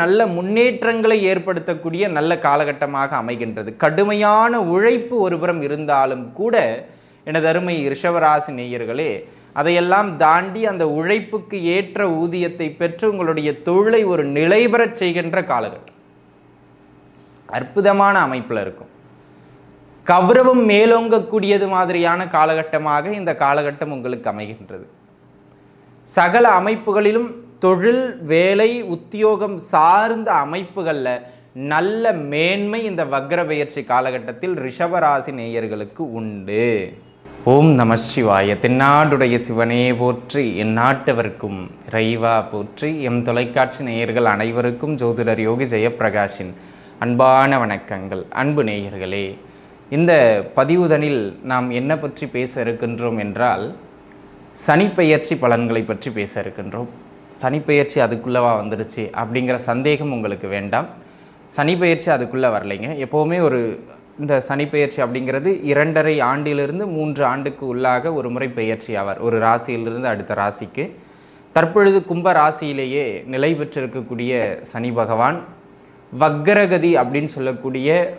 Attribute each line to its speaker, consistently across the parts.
Speaker 1: நல்ல முன்னேற்றங்களை ஏற்படுத்தக்கூடிய நல்ல காலகட்டமாக அமைகின்றது. கடுமையான உழைப்பு ஒருபுறம் இருந்தாலும் கூட எனது அருமை ரிஷவராசி நேயர்களே அதையெல்லாம் தாண்டி அந்த உழைப்புக்கு ஏற்ற ஊதியத்தை பெற்று உங்களுடைய தொழிலை ஒரு நிலைபெறச் செய்கின்ற காலகட்டம். அற்புதமான அமைப்பில் இருக்கும். கௌரவம் மேலோங்கக்கூடியது மாதிரியான காலகட்டமாக இந்த காலகட்டம் உங்களுக்கு அமைகின்றது. சகல அமைப்புகளிலும் தொழில் வேலை உத்தியோகம் சார்ந்த அமைப்புகளில் நல்ல மேன்மை இந்த வக்ர பெயர்ச்சி காலகட்டத்தில் ரிஷபராசி நேயர்களுக்கு உண்டு. ஓம் நம சிவாய. தென்னாடுடைய சிவனே போற்றி என் நாட்டவர்க்கும் இறைவா போற்றி எம் தொலைக்காட்சி நேயர்கள் அனைவருக்கும் ஜோதிடர் யோகி ஜெயப்பிரகாஷின் அன்பான வணக்கங்கள். அன்பு நேயர்களே இந்த பதிவுதனில் நாம் என்ன பற்றி பேச இருக்கின்றோம் என்றால் சனிப்பெயர்ச்சி பலன்களை பற்றி பேச இருக்கின்றோம். சனிப்பெயர்ச்சி அதுக்குள்ளவா வந்துருச்சு அப்படிங்கிற சந்தேகம் உங்களுக்கு வேண்டாம். சனிப்பெயர்ச்சி அதுக்குள்ளே வரலைங்க. எப்போவுமே ஒரு இந்த சனிப்பெயர்ச்சி அப்படிங்கிறது இரண்டரை ஆண்டிலிருந்து மூன்று ஆண்டுக்கு உள்ளாக ஒரு முறை பெயர்ச்சி ஆவார். ஒரு ராசியிலிருந்து அடுத்த ராசிக்கு. தற்பொழுது கும்ப ராசியிலேயே நிலை பெற்றிருக்கக்கூடிய சனி பகவான். வக்ரகதி அப்படின்னு சொல்லக்கூடிய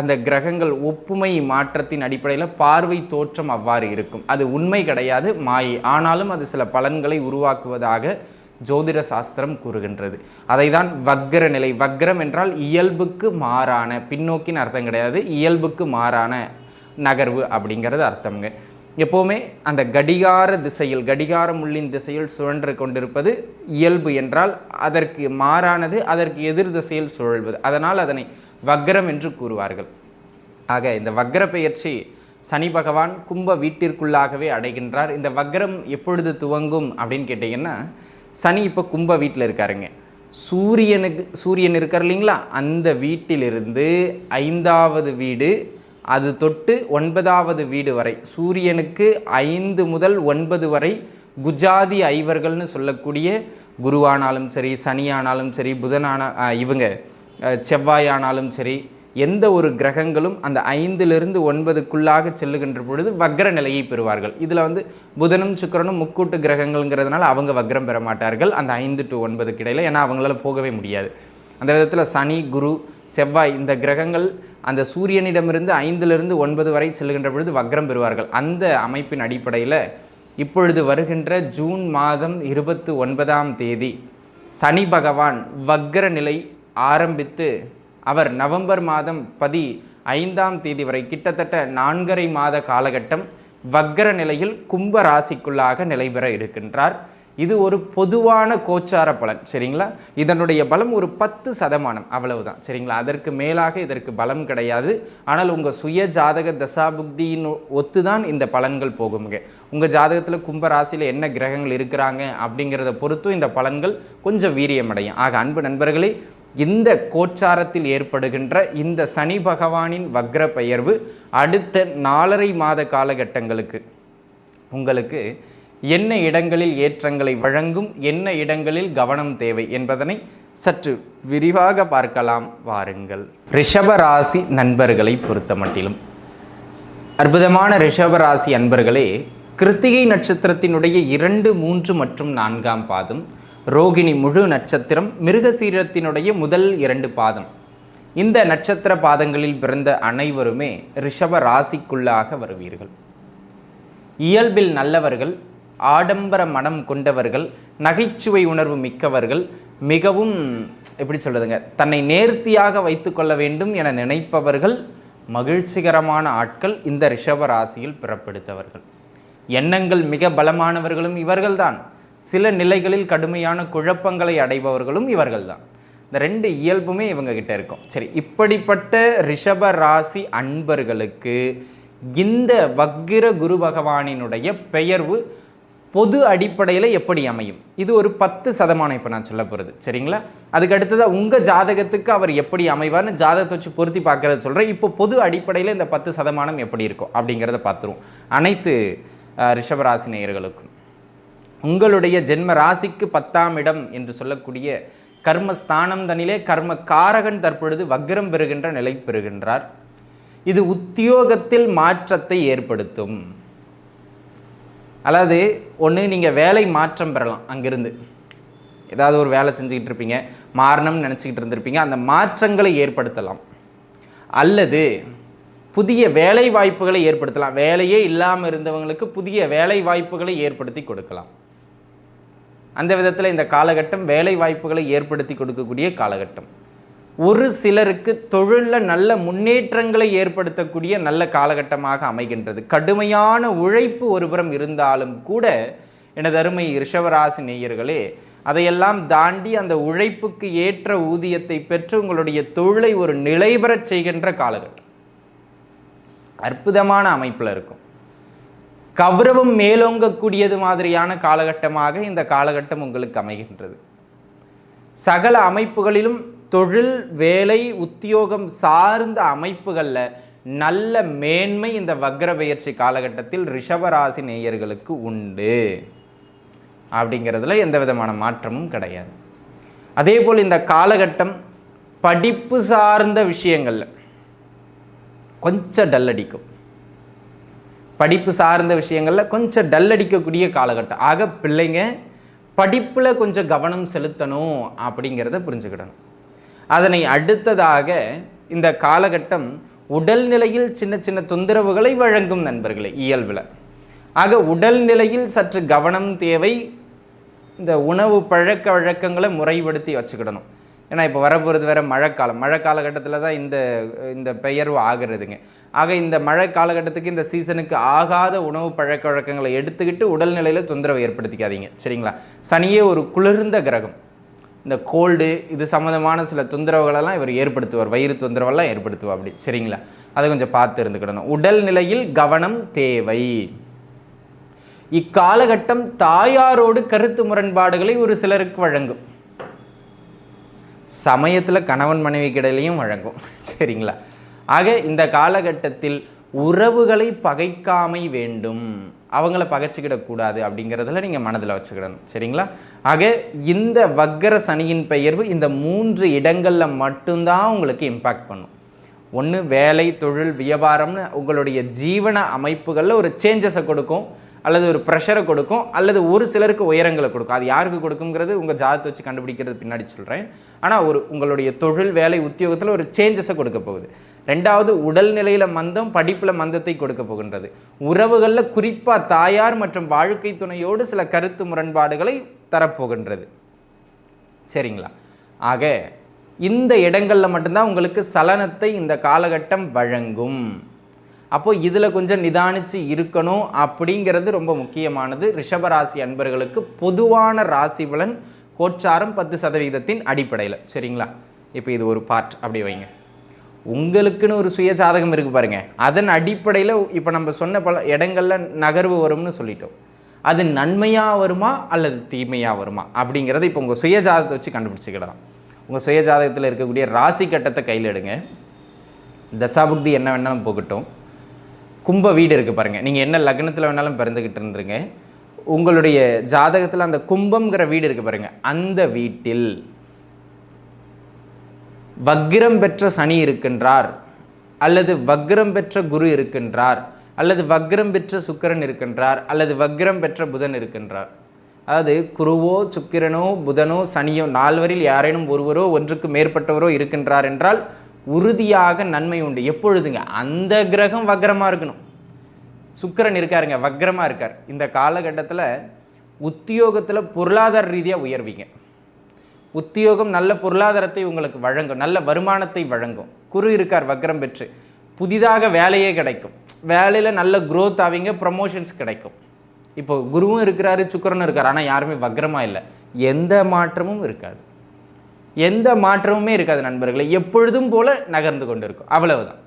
Speaker 1: அந்த கிரகங்கள் ஒப்புமை மாற்றத்தின் அடிப்படையில் பார்வை தோற்றம் அவ்வாறு இருக்கும். அது உண்மை கிடையாது மாயை. ஆனாலும் அது சில பலன்களை உருவாக்குவதாக ஜோதிட சாஸ்திரம் கூறுகின்றது. அதை தான் வக்ர நிலை. வக்ரம் என்றால் இயல்புக்கு மாறான பின்னோக்கின் அர்த்தம் கிடையாது இயல்புக்கு மாறான நகர்வு அப்படிங்கிறது அர்த்தம்ங்க. எப்போவுமே அந்த கடிகார திசையில் கடிகார முள்ளின் திசையில் சுழன்று கொண்டிருப்பது இயல்பு என்றால் அதற்கு மாறானது அதற்கு எதிர் திசையில் சுழல்வது. அதனால் அதனை வக்ரம் என்று கூறுவார்கள். ஆக இந்த வக்ர பெயர்ச்சி சனி பகவான் கும்ப வீட்டிற்குள்ளாகவே அடைகின்றார். இந்த வக்ரம் எப்பொழுது துவங்கும் அப்படின்னு கேட்டிங்கன்னா சனி இப்போ கும்ப வீட்டில் இருக்காருங்க. சூரியனுக்கு சூரியன் இருக்கார் இல்லைங்களா? அந்த வீட்டிலிருந்து ஐந்தாவது வீடு அது தொட்டு ஒன்பதாவது வீடு வரை சூரியனுக்கு ஐந்து முதல் ஒன்பது வரை குஜாதி ஐவர்கள்னு சொல்லக்கூடிய குருவானாலும் சரி சனியானாலும் சரி புதனான இவங்க செவ்வாய் செவ்வாயானாலும் சரி எந்த ஒரு கிரகங்களும் அந்த ஐந்திலிருந்து ஒன்பதுக்குள்ளாக செல்லுகின்ற பொழுது வக்ர நிலையை பெறுவார்கள். இதில் வந்து புதனும் சுக்கிரனும் முக்கூட்டு கிரகங்கள்ங்கிறதுனால அவங்க வக்ரம் பெற மாட்டார்கள். அந்த ஐந்து டு ஒன்பதுக்கு இடையில் ஏன்னா அவங்களால போகவே முடியாது. அந்த விதத்தில் சனி குரு செவ்வாய் இந்த கிரகங்கள் அந்த சூரியனிடமிருந்து ஐந்திலிருந்து ஒன்பது வரை செல்லுகின்ற பொழுது வக்ரம் பெறுவார்கள். அந்த அமைப்பின் அடிப்படையில் இப்பொழுது வருகின்ற ஜூன் மாதம் இருபத்து ஒன்பதாம் தேதி சனி பகவான் வக்ர நிலை ஆரம்பித்து அவர் நவம்பர் மாதம் பதி ஐந்தாம் தேதி வரை கிட்டத்தட்ட நான்கரை மாத காலகட்டம் வக்கர நிலையில் கும்ப ராசிக்குள்ளாக நிலைபெற இருக்கின்றார். இது ஒரு பொதுவான கோச்சார பலன் சரிங்களா? இதனுடைய பலம் ஒரு பத்து சதமானம் அவ்வளவுதான் சரிங்களா? அதற்கு மேலாக இதற்கு பலம் கிடையாது. ஆனால் உங்கள் சுய ஜாதக தசாபுக்தியின் ஒத்துதான் இந்த பலன்கள் போகுங்க. உங்கள் ஜாதகத்தில் கும்ப ராசியில் என்ன கிரகங்கள் இருக்கிறாங்க அப்படிங்கிறத பொறுத்தும் இந்த பலன்கள் கொஞ்சம் வீரியமடையும். ஆக அன்பு நண்பர்களே இந்த கோச்சாரத்தில் ஏற்படுகின்ற இந்த சனி பகவானின் வக்ர பெயர்வு அடுத்த நாலரை மாத காலகட்டங்களுக்கு உங்களுக்கு என்ன இடங்களில் ஏற்றங்களை வழங்கும் என்ன இடங்களில் கவனம் தேவை என்பதனை சற்று விரிவாக பார்க்கலாம் வாருங்கள். ரிஷபராசி நண்பர்களை நண்பர்களை பொறுத்தமட்டிலும் அற்புதமான ரிஷபராசி அன்பர்களே கிருத்திகை நட்சத்திரத்தினுடைய இரண்டு மூன்று மற்றும் நான்காம் பாதம் ரோகிணி முழு நட்சத்திரம் மிருகசீரத்தினுடைய முதல் இரண்டு பாதம். இந்த நட்சத்திர பாதங்களில் பிறந்த அனைவருமே ரிஷப ராசிக்குள்ளாக வருவீர்கள். இயல்பில் நல்லவர்கள் ஆடம்பர மனம் கொண்டவர்கள் நகைச்சுவை உணர்வு மிக்கவர்கள் மிகவும் எப்படி சொல்கிறதுங்க தன்னை நேர்த்தியாக வைத்துக்கொள்ள வேண்டும் என நினைப்பவர்கள் மகிழ்ச்சிகரமான ஆட்கள் இந்த ரிஷப ராசியில் பிறப்பெடுத்தவர்கள். எண்ணங்கள் மிக பலமானவர்களும் இவர்கள்தான். சில நிலைகளில் கடுமையான குழப்பங்களை அடைபவர்களும் இவர்கள்தான். இந்த ரெண்டு இயல்புமே இவங்க கிட்ட இருக்கும். சரி இப்படிப்பட்ட ரிஷப ராசி அன்பர்களுக்கு இந்த வக்கிர குரு பகவானினுடைய பெயர்வு பொது அடிப்படையில் எப்படி அமையும்? இது ஒரு பத்து சதமானம் இப்போ நான் சொல்ல போகிறது சரிங்களா? அதுக்கு அடுத்ததாக உங்கள் ஜாதகத்துக்கு அவர் எப்படி அமைவார்னு ஜாதகத்தை வச்சு பொருத்தி பார்க்கறது சொல்கிறேன் இப்போ பொது அடிப்படையில் இந்த பத்து சதமானம் எப்படி இருக்கும் அப்படிங்கிறத பார்த்துருவோம். அனைத்து ரிஷபராசி நேயர்களுக்கும். உங்களுடைய ஜென்ம ராசிக்கு பத்தாம் இடம் என்று சொல்லக்கூடிய கர்மஸ்தானம் தனிலே கர்ம காரகன் தற்பொழுது வக்ரம் பெறுகின்ற நிலை பெறுகின்றார். இது உத்தியோகத்தில் மாற்றத்தை ஏற்படுத்தும். அதாவது ஒன்று நீங்கள் வேலை மாற்றம் பெறலாம் அங்கிருந்து. ஏதாவது ஒரு வேலை செஞ்சுக்கிட்டு இருப்பீங்க மாறணும்னு நினச்சிக்கிட்டு இருந்திருப்பீங்க அந்த மாற்றங்களை ஏற்படுத்தலாம். அல்லது புதிய வேலை வாய்ப்புகளை ஏற்படுத்தலாம். வேலையே இல்லாமல் இருந்தவங்களுக்கு புதிய வேலை வாய்ப்புகளை ஏற்படுத்தி கொடுக்கலாம். அந்த விதத்தில் இந்த காலகட்டம் வேலை வாய்ப்புகளை ஏற்படுத்தி கொடுக்கக்கூடிய காலகட்டம். ஒரு சிலருக்கு தொழிலில் நல்ல முன்னேற்றங்களை ஏற்படுத்தக்கூடிய நல்ல காலகட்டமாக அமைகின்றது. கடுமையான உழைப்பு ஒருபுறம் இருந்தாலும் கூட எனது அருமை ரிஷவராசி நேயர்களே அதையெல்லாம் தாண்டி அந்த உழைப்புக்கு ஏற்ற ஊதியத்தை பெற்று உங்களுடைய தொழிலை ஒரு நிலைபெறச் செய்கின்ற காலகட்டம். அற்புதமான அமைப்பில் இருக்கும். கௌரவம் மேலோங்கக்கூடியது மாதிரியான காலகட்டமாக இந்த காலகட்டம் உங்களுக்கு அமைகின்றது. சகல அமைப்புகளிலும் தொழில் வேலை உத்தியோகம் சார்ந்த அமைப்புகளில் நல்ல மேன்மை இந்த வக்ர பயிற்சி காலகட்டத்தில் ரிஷபராசி நேயர்களுக்கு உண்டு. அப்படிங்கிறதுல எந்த விதமான மாற்றமும் கிடையாது. அதே போல் இந்த காலகட்டம் படிப்பு சார்ந்த விஷயங்களில் கொஞ்சம் டல் அடிக்கும். படிப்பு சார்ந்த விஷயங்களில் கொஞ்சம் டல் அடிக்கக்கூடிய காலகட்டம். ஆக பிள்ளைங்க படிப்பில் கொஞ்சம் கவனம் செலுத்தணும் அப்படிங்கிறத புரிஞ்சுக்கிடணும். அதனை அடுத்ததாக இந்த காலகட்டம் உடல்நிலையில் சின்ன சின்ன தொந்தரவுகளை வழங்கும் நண்பர்களே இயல்பில். ஆக உடல்நிலையில் சற்று கவனம் தேவை. இந்த உணவு பழக்க வழக்கங்களை முறைப்படுத்தி வச்சுக்கிடணும். ஏன்னா இப்போ வரப்போகிறது வேறு மழைக்காலம். மழை காலகட்டத்தில் தான் இந்த இந்த பெயர்வு ஆகிறதுங்க. ஆக இந்த மழை காலகட்டத்துக்கு இந்த சீசனுக்கு ஆகாத உணவு பழக்க வழக்கங்களை எடுத்துக்கிட்டு உடல்நிலையில் தொந்தரவு ஏற்படுத்திக்காதீங்க. சரிங்களா? சனியே ஒரு குளிர்ந்த கிரகம். இந்த கோல்டு இது சம்மந்தமான சில தொந்தரவுகளெல்லாம் இவர் ஏற்படுத்துவார். வயிறு தொந்தரவெல்லாம் ஏற்படுத்துவார். அப்படி சரிங்களா? அதை கொஞ்சம் பார்த்து இருந்துக்கிடணும். உடல்நிலையில் கவனம் தேவை. இக்காலகட்டம் தாயாரோடு கருத்து முரண்பாடுகளை ஒரு சிலருக்கு வழங்கும். சமயத்தில் கணவன் மனைவி கிடையிலையும் வழங்கும். சரிங்களா? ஆக இந்த காலகட்டத்தில் உறவுகளை பகைக்காமை வேண்டும். அவங்கள பகைச்சிக்கிடக்கூடாது அப்படிங்கிறதுல நீங்கள் மனதில் வச்சுக்கிடணும். சரிங்களா? ஆக இந்த வக்கர சனியின் பெயர்வு இந்த மூன்று இடங்களில் மட்டும்தான் உங்களுக்கு இம்பேக்ட் பண்ணும். ஒன்று வேலை தொழில் வியாபாரம்னு உங்களுடைய ஜீவன அமைப்புகளில் ஒரு சேஞ்சஸை கொடுக்கும். அல்லது ஒரு ப்ரெஷரை கொடுக்கும் அல்லது ஒரு சிலருக்கு உயரங்களை கொடுக்கும். அது யாருக்கு கொடுக்குங்கிறது உங்கள் ஜாதத்தை வச்சு கண்டுபிடிக்கிறது பின்னாடி சொல்கிறேன் ஆனால் ஒரு உங்களுடைய தொழில் வேலை உத்தியோகத்தில் ஒரு சேஞ்சஸை கொடுக்க போகுது. ரெண்டாவது உடல்நிலையில் மந்தம் படிப்பில் மந்தத்தை கொடுக்க போகின்றது. உறவுகளில் குறிப்பாக தாயார் மற்றும் வாழ்க்கை துணையோடு சில கருத்து முரண்பாடுகளை தரப்போகின்றது. சரிங்களா? ஆக இந்த இடங்களில் மட்டும்தான் உங்களுக்கு சலனத்தை இந்த காலகட்டம் வழங்கும். அப்போ இதில் கொஞ்சம் நிதானித்து இருக்கணும் அப்படிங்கிறது ரொம்ப முக்கியமானது. ரிஷபராசி அன்பர்களுக்கு பொதுவான ராசி பலன் கோச்சாரம் பத்து சதவீதத்தின் அடிப்படையில். சரிங்களா? இப்போ இது ஒரு பார்ட் அப்படி வைங்க. உங்களுக்குன்னு ஒரு சுய ஜாதகம் இருக்குது பாருங்கள் அதன் அடிப்படையில் இப்போ நம்ம சொன்ன பல இடங்கள்ல நகர்வு வரும்னு சொல்லிட்டோம். அது நன்மையாக வருமா அல்லது தீமையாக வருமா? அப்படிங்கிறத இப்போ உங்கள் சுய ஜாதகத்தை வச்சு கண்டுபிடிச்சிக்கிடலாம். உங்கள் சுய ஜாதகத்தில் இருக்கக்கூடிய ராசி கட்டத்தை கையில் எடுங்க. தசாபுக்தி என்ன வேணாலும் போகட்டும். கும்ப வீடு இருக்குது பாருங்கள் நீங்கள் என்ன லக்னத்தில் வேணாலும் பிறந்துக்கிட்டு இருந்துருங்க. உங்களுடைய ஜாதகத்தில் அந்த கும்பம்ங்கிற வீடு இருக்குது பாருங்கள் அந்த வீட்டில் வக்ரம் பெற்ற சனி இருக்கின்றார். அல்லது வக்ரம் பெற்ற குரு இருக்கின்றார். அல்லது வக்ரம் பெற்ற சுக்கிரன் இருக்கின்றார். அல்லது வக்ரம் பெற்ற புதன் இருக்கின்றார். அதாவது குருவோ சுக்கிரனோ புதனோ சனியோ நால்வரில் யாரேனும் ஒருவரோ ஒன்றுக்கு மேற்பட்டவரோ இருக்கின்றார் என்றால் உறுதியாக நன்மை உண்டு. எப்பொழுதுங்க? அந்த கிரகம் வக்ரமாக இருக்கணும். சுக்கரன் இருக்காருங்க வக்ரமாக இருக்கார். இந்த காலகட்டத்தில் உத்தியோகத்தில் பொருளாதார ரீதியாக உயர்வீங்க. உத்தியோகம் நல்ல பொருளாதாரத்தை உங்களுக்கு வழங்கும் நல்ல வருமானத்தை வழங்கும். குரு இருக்கார் வக்ரம் பெற்று. புதிதாக வேலையே கிடைக்கும். வேலையில் நல்ல குரோத் ஆவீங்க ப்ரமோஷன்ஸ் கிடைக்கும். இப்போ குருவும் இருக்கிறாரு சுக்கரனும் இருக்கார். ஆனால் யாருமே வக்ரமாக இல்லை. எந்த மாற்றமும் இருக்காது. எந்த மாற்றமுமே இருக்காது நண்பர்களே. எப்பொழுதும் போல நகர்ந்து கொண்டு இருக்கும் அவ்வளவுதான்.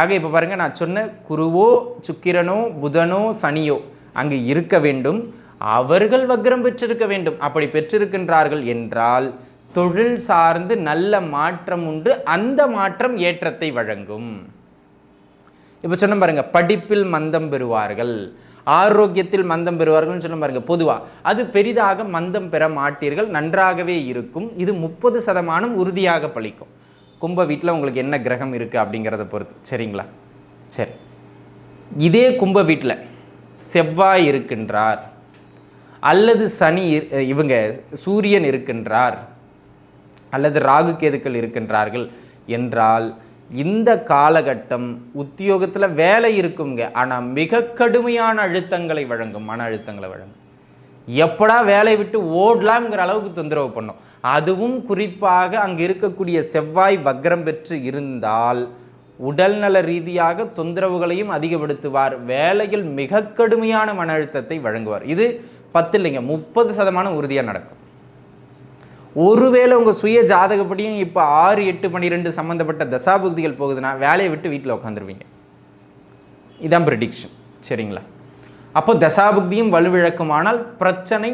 Speaker 1: ஆக இப்போ பாருங்கள் நான் சொன்ன குருவோ சுக்கிரனோ புதனோ சனியோ அங்கு இருக்க வேண்டும். அவர்கள் வக்ரம் பெற்றிருக்க வேண்டும். அப்படி பெற்றிருக்கின்றார்கள் என்றால் தொழில் சார்ந்து நல்ல மாற்றம் உண்டு. அந்த மாற்றம் ஏற்றத்தை வழங்கும். இப்போ சொன்ன பாருங்கள் படிப்பில் மந்தம் பெறுவார்கள். ஆரோக்கியத்தில் மந்தம் பெறுவார்கள்னு சொல்ல பாருங்க பொதுவாக அது பெரிதாக மந்தம் பெற மாட்டீர்கள் நன்றாகவே இருக்கும். இது முப்பது சதமானம் உறுதியாக பழிக்கும். கும்ப வீட்டில் உங்களுக்கு என்ன கிரகம் இருக்குது அப்படிங்கிறத பொறுத்து. சரிங்களா? சரி. இதே கும்ப வீட்டில் செவ்வாய் இருக்கின்றார் அல்லது சனி இவங்க சூரியன் இருக்கின்றார் அல்லது ராகு கேதுக்கள் இருக்கின்றார்கள் என்றால் இந்த காலகட்டம் உத்தியோகத்தில் வேலை இருக்குங்க ஆனால் மிக கடுமையான அழுத்தங்களை வழங்கும் மன அழுத்தங்களை வழங்கும். எப்படா வேலையை விட்டு ஓடலாம்ங்கிற அளவுக்கு தொந்தரவு பண்ணும். அதுவும் குறிப்பாக அங்கே இருக்கக்கூடிய செவ்வாய் வக்ரம் பெற்று இருந்தால் உடல்நல ரீதியாக தொந்தரவுகளையும் அதிகப்படுத்துவார். வேலையில் மிக கடுமையான மன அழுத்தத்தை வழங்குவார். இது பத்து இல்லைங்க முப்பது சதமானம் உறுதியாக நடக்கும். ஒருவேளை உங்கள் சுய ஜாதகப்படியும் இப்போ ஆறு எட்டு பன்னிரெண்டு சம்மந்தப்பட்ட தசாபுக்திகள் போகுதுன்னா வேலையை விட்டு வீட்டில் உட்காந்துருவீங்க இதான் ப்ரிடிக்ஷன் சரிங்களா? அப்போ தசாபுக்தியும் வலுவிழக்குமானால் பிரச்சனை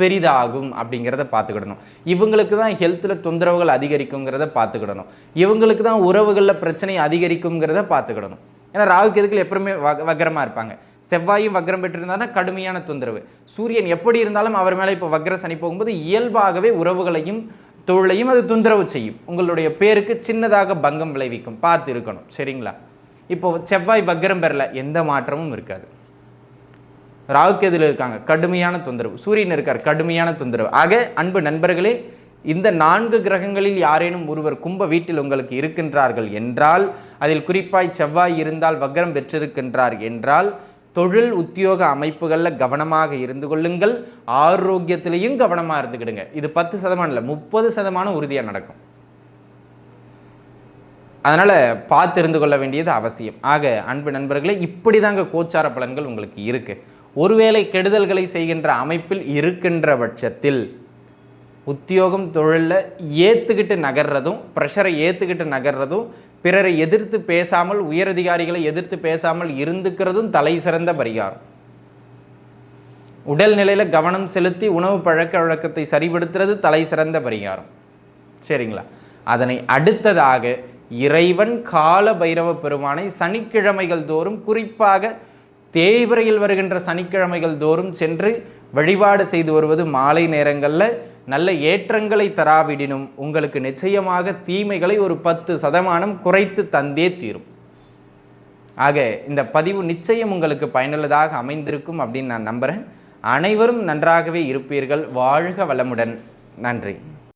Speaker 1: பெரிதாகும் அப்படிங்கிறத பார்த்துக்கிடணும். இவங்களுக்கு தான் ஹெல்த்தில் தொந்தரவுகள் அதிகரிக்குங்கிறத பார்த்துக்கிடணும். இவங்களுக்கு தான் உறவுகளில் பிரச்சனை அதிகரிக்குங்கிறத பார்த்துக்கிடணும். ஏன்னா ராகு கேதுக்கள் எப்பவுமே வக வக்கரமாக இருப்பாங்க. செவ்வாயும் வக்ரம் பெற்றிருந்தானா கடுமையான தொந்தரவு. சூரியன் எப்படி இருந்தாலும் அவர் மேலே இப்போ வக்ர சனி போகும்போது இயல்பாகவே உறவுகளையும் தொழிலையும் அது தொந்தரவு செய்யும். உங்களுடைய பேருக்கு சின்னதாக பங்கம் விளைவிக்கும். பார்த்து இருக்கணும் சரிங்களா? இப்போ செவ்வாய் வக்ரம் பெறல. எந்த மாற்றமும் இருக்காது. ராகுக்கேதுல இருக்காங்க. கடுமையான தொந்தரவு. சூரியன் இருக்கார். கடுமையான தொந்தரவு. ஆக அன்பு நண்பர்களே இந்த நான்கு கிரகங்களில் யாரேனும் ஒருவர் கும்ப வீட்டில் உங்களுக்கு இருக்கின்றார்கள் என்றால் அதில் குறிப்பாய் செவ்வாய் இருந்தால் வக்ரம் பெற்றிருக்கின்றார் என்றால் தொழில் உத்தியோக அமைப்புகளில் கவனமாக இருந்து கொள்ளுங்கள். ஆரோக்கியத்திலையும் கவனமாக இருந்துக்கிடுங்க. இது பத்து சதமானம் இல்லை முப்பது சதமானம் உறுதியாக நடக்கும். அதனால் பார்த்து இருந்து கொள்ள வேண்டியது அவசியம். ஆக அன்பு நண்பர்களே இப்படி தாங்க கோச்சார பலன்கள் உங்களுக்கு இருக்கு. ஒருவேளை கெடுதல்களை செய்கின்ற அமைப்பில் இருக்கின்ற பட்சத்தில் உத்தியோகம் தொழிலில் ஏற்றுக்கிட்டு நகர்றதும் ப்ரெஷரை ஏற்றுக்கிட்டு நகர்றதும் பிறரை எதிர்த்து பேசாமல் உயரதிகாரிகளை எதிர்த்து பேசாமல் இருந்துக்கிறதும் தலை சிறந்த பரிகாரம். உடல் நிலையில் கவனம் செலுத்தி உணவு பழக்க வழக்கத்தை சரிபடுத்துறது தலை சிறந்த பரிகாரம். சரிங்களா? அதனை அடுத்ததாக இறைவன் கால பைரவ பெருமானை சனிக்கிழமைகள் தோறும் குறிப்பாக தேய்பிரையில் வருகின்ற சனிக்கிழமைகள் தோறும் சென்று வழிபாடு செய்து வருவது மாலை நேரங்களில் நல்ல ஏற்றங்களை தராவிடினும் உங்களுக்கு நிச்சயமாக தீமைகளை ஒரு பத்து சதமானம் குறைத்து தந்தே தீரும். ஆக இந்த பதிவு நிச்சயம் உங்களுக்கு பயனுள்ளதாக அமைந்திருக்கும் அப்படின்னு நான் நம்புகிறேன் அனைவரும் நன்றாகவே இருப்பீர்கள். வாழ்க வளமுடன். நன்றி.